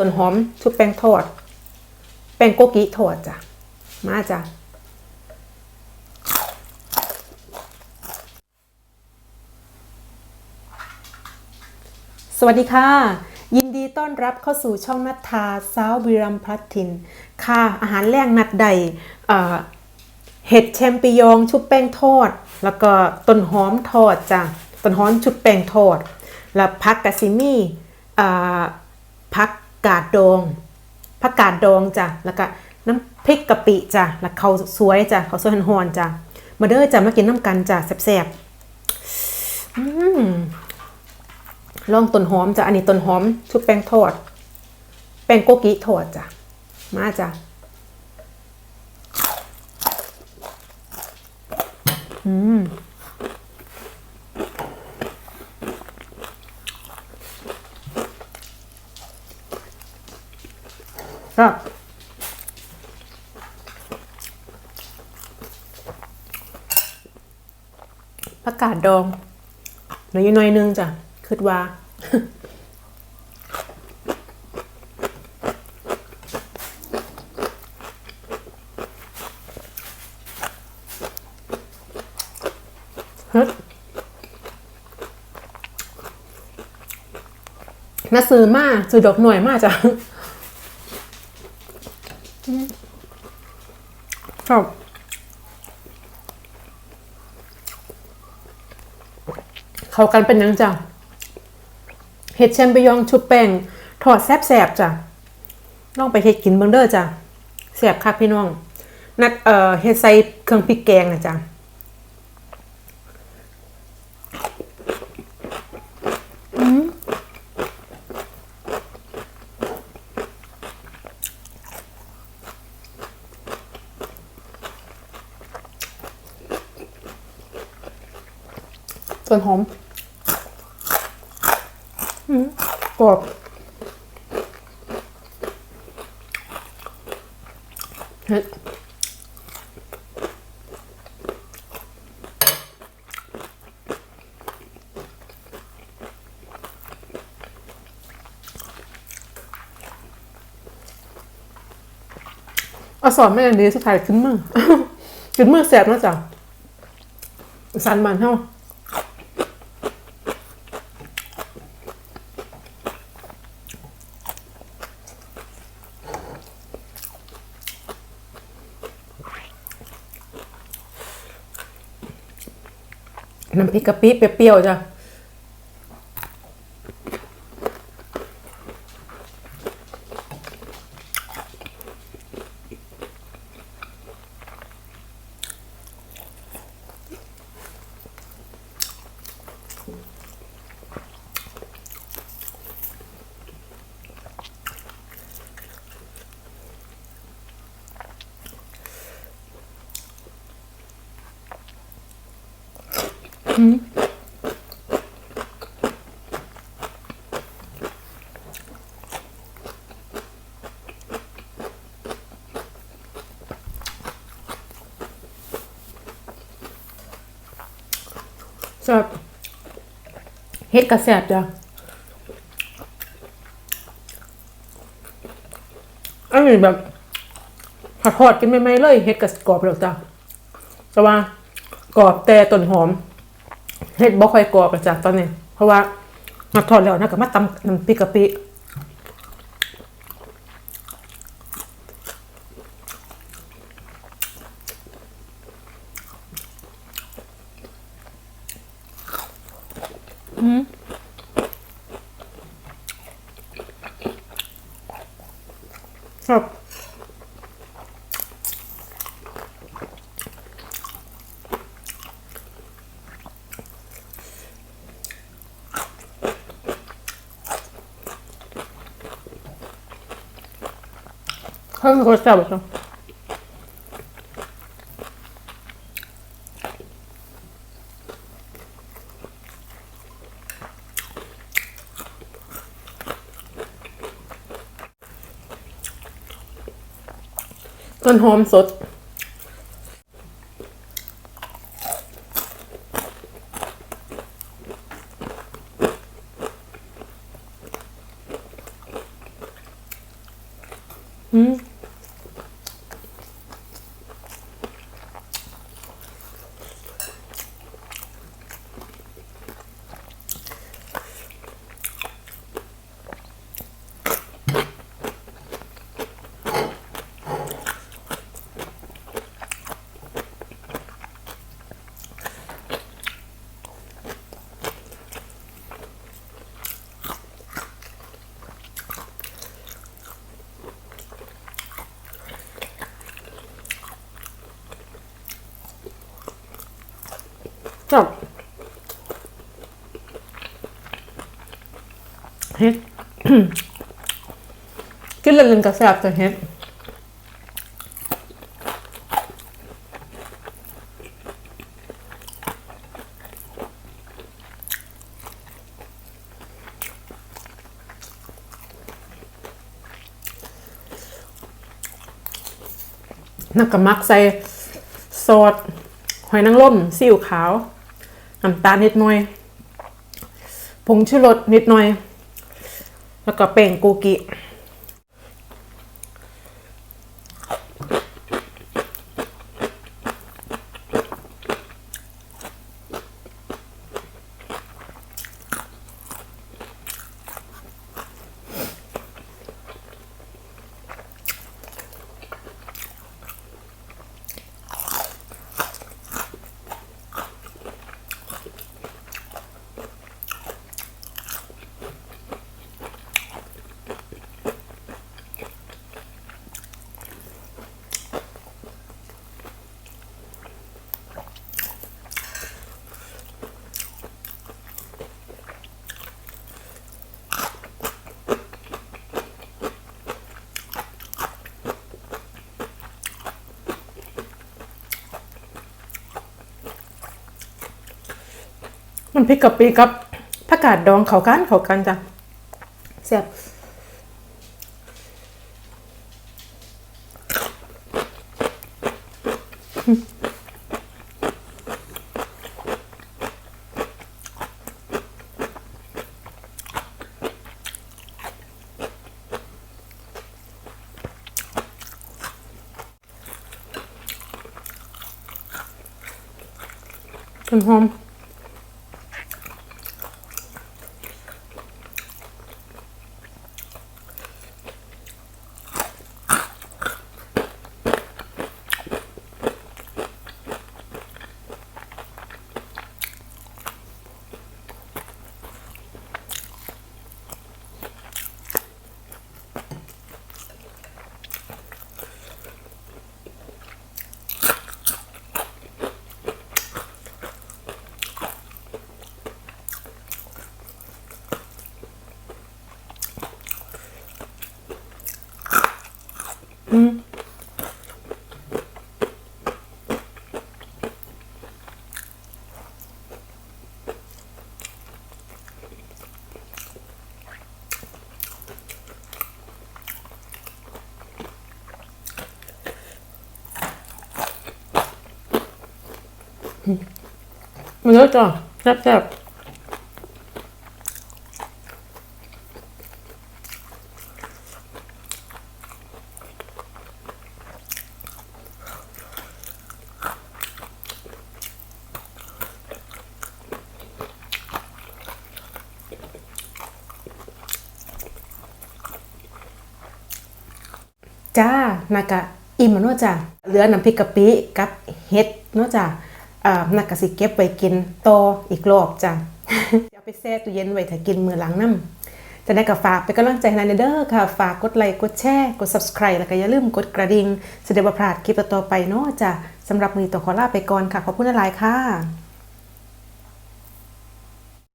ต้นหอมชุบแป้งทอด แป้งโกกิทอดจ้ะ มาจ้ะ สวัสดีค่ะ ยินดีต้อนรับเข้าสู่ช่องนัทธาสาววิรัมพลัดทิน ค่ะ อาหารแรงนัดใดเอ่เห็ดแชมปิยองชุบแป้งทอด แล้วก็ต้นหอมทอดจ้ะ ต้นหอมชุบแป้งทอด แล้วพักกะซิมี่พัก กาดดองผักกาดดองจ้ะแล้วก็น้ำพริกกะปิจ้ะแล้วเขาสวยจ้ะเขาสวยหอนๆจ้ะมาเด้อจ้ะมากินน้ำกันจ้ะแซ่บๆอืมลองต้นหอมจ้ะอันนี้ต้นหอม ชุบแป้งทอด แป้งโกกิทอดจ้ะมาจ้ะอืม ก็ผักกาดดองหน่อยหน่อยนึงจ้ะคิดว่าเฮ้ยมาซื้อมาซื้อดอกหน่วยมาจ้ะ ชอบเข้ากันเป็นยังจ้ะเห็ดแชมเปญยองชุบแป้งทอดแซ่บๆจ้ะลองไปเฮ็ดกินเบิ่งเด้อจ้ะแซ่บคักพี่น้องนัดเอ่อเฮ็ดใส่เครื่องพริกแกงนะจ้ะอืม ต้นหอมอืมกรอบฮ็ดเอาสอนไม่อันนี้สุดท้ายขึ้นมือ ขึ้นมือแสบนะจ๊ะสันมันเท่า น้ำพริกกะปิเปรี้ยวๆจ้ะ แซ่บเฮ็ดกระแสบจ้ะอันนี้แบบผัดทอดกินไม่ไม่เลยเฮ็ดกระกรอบแล้วจ้ะแต่ว่ากรอบแต่ต้นหอม เฮ็ดบ่ค่อยกรอบอะจ้ะตอนนี้ เพราะว่ามาทอดแล้วนะก็มาตำน้ำพริกกะปิอืมบ ข้าวก็แซ่บจังต้นหอมสด อืม จบเฮ็ดกินเล่นๆกับแซ่บแต่เฮ็ดนักกมักใส่ซอสหอยนางรมซีอิ๊วขาว น้ำตาลนิดหน่อย ผงชูรสนิดหน่อย แล้วก็แป้งโกกิ มันพริกกะปิกับผักกาดดองเขากันเขากันจ้ะแซ่บเป็นหอม มันเยอะ จ้านากะอิ่มเนาะจ้ะเหลือน้ำพริกกะปิกับเห็ดเนาะจ้ะอ่านักกะสิเก็บไว้กินต่ออีกรอบจ้ะเอาไปแช่ตู้เย็นไว้ถ้ากินมื้อหลังน้ำจะได้กับฝากเป็นกำลังใจให้นายเด้อค่ะ ฝากกดไลค์กดแชร์กด subscribe แล้วก็อย่าลืมกดกระดิ่งจะได้บ่พลาดคลิปต่อไปเนาะจ้ะสำหรับมือต้อขอลาไปก่อนค่ะ ขอบคุณหลายค่ะ